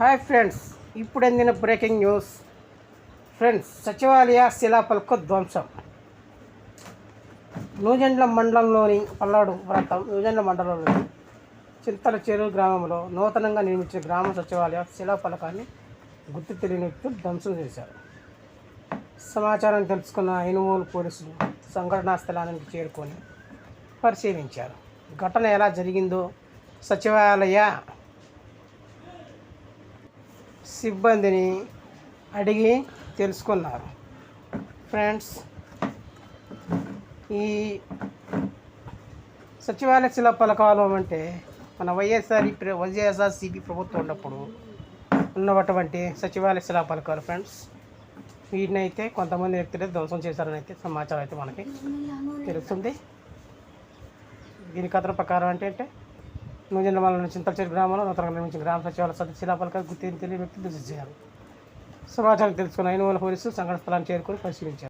Hi friends ఇప్పుడు అందిన breaking news. Friends సచివాలయ శిలాపలకు ధ్వంసం. నూజెండ్ల మండలంలోని పల్లాడు ప్రాంతం నూజెండ్ల మండలంలోని చింతల చెరువు గ్రామంలో నూతనంగా నిర్మించిన గ్రామ సచివాలయ శిలాఫలకాన్ని గుర్తు తెలియని వ్యక్తులు ధ్వంసం చేశారు. సమాచారం తెలుసుకున్న ఐనుమూలు పోలీసులు సంఘటనా స్థలానికి చేరుకొని పరిశీలించారు. ఘటన ఎలా జరిగిందో సచివాలయ సిబ్బందిని అడిగి తెలుసుకున్నారు. ఫ్రెండ్స్ ఈ సచివాలయ శిలా పలకాలం అంటే మన వైఎస్ఆర్ వైఎస్ఆర్సిపి ప్రభుత్వం ఉన్నప్పుడు ఉన్నటువంటి సచివాలయ శిలా పలకాలు ఫ్రెండ్స్. వీటిని అయితే కొంతమంది వ్యక్తులు ధ్వంసం చేశారని అయితే సమాచారం అయితే మనకి తెలుస్తుంది. దీని కథన ప్రకారం అంటే అంటే నూజెండ్ల మండలం చింతలచేరు గ్రామంలో నూతనంగా నిర్మించిన గ్రామ సచివాలయ సదస్సు శిలాపలకాలు గుర్తింపు తెలియని వ్యక్తి దృష్టి చేశారు సమాచారం తెలుసుకున్న ఐదు పోలీసులు సంఘటన స్థలాన్ని చేరుకొని పరిశీలించారు.